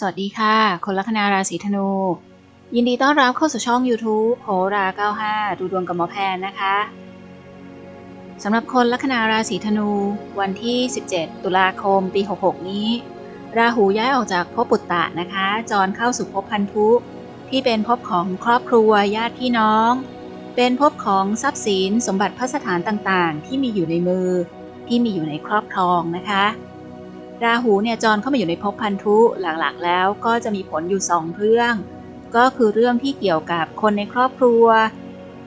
สวัสดีค่ะ คนลัคนาราศีธนู ยินดีต้อนรับเข้าสู่ช่อง YouTube โหรา 95 ดูดวงกับหมอแพนนะคะสำหรับคนลัคนาราศีธนู วันที่ 17 ตุลาคม ปี 66 นี้ ราหูย้ายออกจากภพปุตตะนะคะ จรเข้าสู่ภพพันธุ ที่เป็นภพของครอบครัวญาติพี่น้อง เป็นภพของทรัพย์สินสมบัติพัสถานต่างๆ ที่มีอยู่ในมือ ที่มีอยู่ในครอบครองนะคะ ราหูเนี่ยจรเข้ามาอยู่ในภพพันธุหลักๆ แล้วก็จะมีผลอยู่สองเรื่อง ก็คือเรื่องที่เกี่ยวกับคนในครอบครัว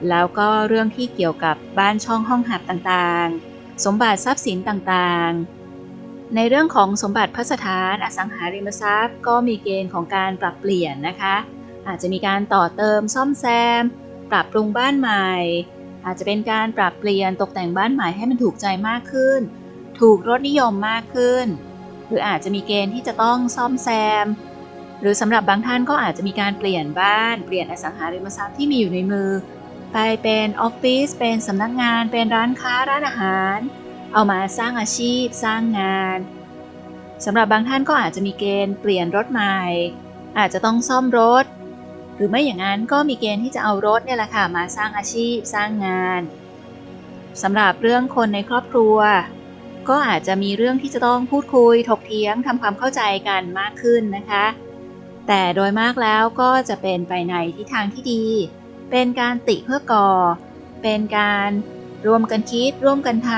แล้วก็เรื่องที่เกี่ยวกับบ้านช่องห้องหับต่างๆ สมบัติทรัพย์สินต่างๆ ในเรื่องของสมบัติพัสถานอสังหาริมทรัพย์ ก็มีเกณฑ์ของการปรับเปลี่ยนนะคะ อาจจะมีการต่อเติมซ่อมแซม ปรับปรุงบ้านใหม่ อาจจะเป็นการปรับเปลี่ยนตกแต่งบ้านใหม่ให้มันถูกใจมากขึ้น ถูกรสนิยมมากขึ้น หรืออาจจะมีเกณฑ์ที่จะต้องซ่อมแซม หรือสำหรับบางท่านก็อาจจะมีการเปลี่ยนบ้าน เปลี่ยนอสังหาริมทรัพย์ที่มีอยู่ในมือ ไปเป็นออฟฟิศเป็นสำนักงาน เป็นร้านค้าร้านอาหาร เอามาสร้างอาชีพ สร้างงานสำหรับบางท่านก็อาจจะมีเกณฑ์เปลี่ยนรถใหม่ อาจจะต้องซ่อมรถ หรือไม่อย่างนั้นก็มีเกณฑ์ที่จะเอารถเนี่ยแหละค่ะมาสร้างอาชีพ สร้างงานสำหรับเรื่องคนในครอบครัว ก็อาจจะมีเรื่องที่จะต้องพูดคุยถกเถียงทำความเข้าใจกันมากขึ้นนะคะ แต่โดยมากแล้วก็จะเป็นไปในทิศทางที่ดี เป็นการติเพื่อก่อ เป็นการร่วมกันคิด ร่วมกันท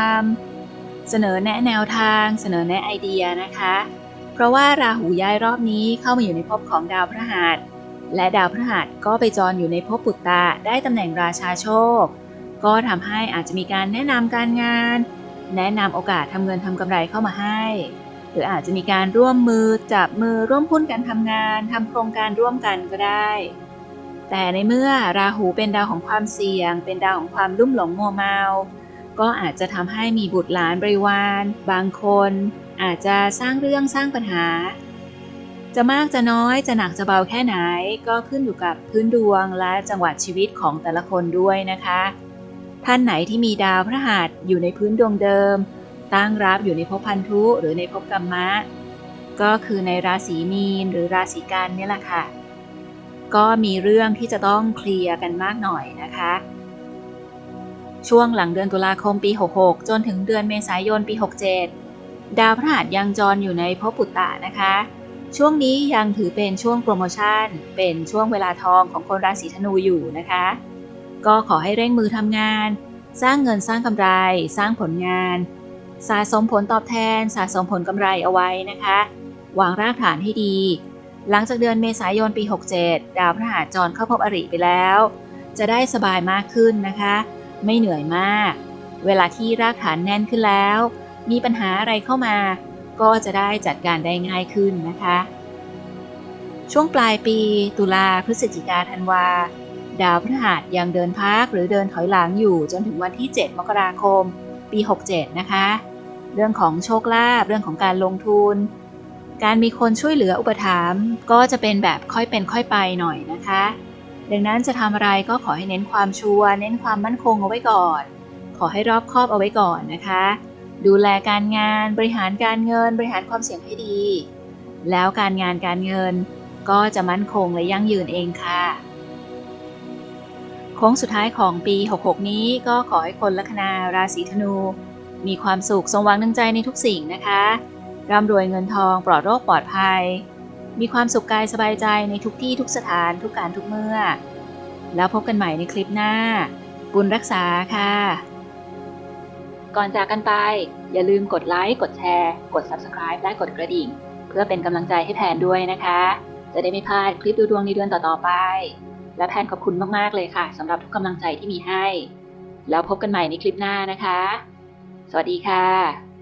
ำเสนอแนะแนวทาง เสนอแนะไอเดียนะคะ เพราะว่าราหูย้ายรอบนี้เข้ามาอยู่ในภพของดาวพฤหัสและดาวพฤหัสก็ไปจรอยู่ในภพปุตตะได้ตำแหน่งราชาโชค ก็ทำให้อาจจะมีการแนะนำการงาน แนะนำโอกาสทำเงินทำกำไรเข้ามาให้ หรืออาจจะมีการร่วมมือจับมือร่วมหุ้นกันทำงานทำโครงการร่วมกันก็ได้ แต่ในเมื่อราหูเป็นดาวของความเสี่ยง เป็นดาวของความลุ่มหลงมัวเมา ก็อาจจะทำให้มีบุตรหลานบริวาร บางคน อาจจะสร้างเรื่องสร้างปัญหา จะมากจะน้อยจะหนักจะเบาแค่ไหน ก็ขึ้นอยู่กับพื้นดวงและจังหวะชีวิตของแต่ละคนด้วยนะคะ ท่านไหนที่มีดาวพระหัสอยู่ในพื้นดวงเดิม ตั้งรับอยู่ในภพพันธุหรือในภพกรรมะ ก็คือในราศีมีนหรือราศีกันเนี่ยแหละค่ะ ก็มีเรื่องที่จะต้องเคลียร์กันมากหน่อยนะคะ ช่วงหลังเดือนตุลาคมปี 66 จนถึงเดือนเมษายนปี 67 ดาวพฤหัสยังจรอยู่ในภพปุตตะนะคะ ช่วงนี้ยังถือเป็นช่วงโปรโมชั่น เป็นช่วงเวลาทองของคนราศีธนูอยู่นะคะ ก็ขอให้เร่งมือทำงาน สร้างเงินสร้างกำไร สร้างผลงาน สะสมผลตอบแทน สะสมผลกำไรเอาไว้นะคะ วางรากฐานให้ดี หลังจากเดือนเมษายนปี 67 ดาวพฤหัสจรเข้าพบอริไปแล้ว จะได้สบายมากขึ้นนะคะ ไม่เหนื่อยมาก เวลาที่รากฐานแน่นขึ้นแล้ว มีปัญหาอะไรเข้ามา ก็จะได้จัดการได้ง่ายขึ้นนะคะช่วงปลายปีตุลาพฤศจิกาธันวา ดาวพฤหัสยังเดินพักหรือเดินถอยหลังอยู่จนถึงวันที่ 7 มกราคม ปี 67 นะคะ เรื่องของโชคลาภเรื่องของการลงทุน การมีคนช่วยเหลืออุปถัมภ์ก็จะเป็นแบบค่อยเป็นค่อยไปหน่อยนะคะ ดังนั้นจะทำอะไรก็ขอให้เน้นความชัวร์เน้นความมั่นคงเอาไว้ก่อน ขอให้รอบคอบเอาไว้ก่อนนะคะ ดูแลการงานบริหารการเงิน บริหารความเสี่ยงให้ดี แล้วการงานการเงินก็จะมั่นคงและยั่งยืนเองค่ะ ค้งสุดท้ายของปี 66 นี้ก็ขอให้คนลัคนาราศีธนู มีความสุขสมหวังดังใจในทุกสิ่งนะคะร่ำรวยเงินทองปลอดโรคปลอดภัย มีความสุขกายสบายใจในทุกที่ทุกสถานทุกการทุกเมื่อ แล้วพบกันใหม่ในคลิปหน้า บุญรักษาค่ะ ก่อนจากกันไป อย่าลืมกดไลค์กดแชร์ กด Subscribe และกดกระดิ่ง เพื่อเป็นกำลังใจให้แพนด้วยนะคะ จะได้ไม่พลาดคลิปดูดวงในเดือนต่อๆไป และแพนขอบคุณมากๆเลยค่ะสำหรับทุกกำลังใจที่มีให้ แล้วพบกันใหม่ในคลิปหน้านะคะ สวัสดีค่ะ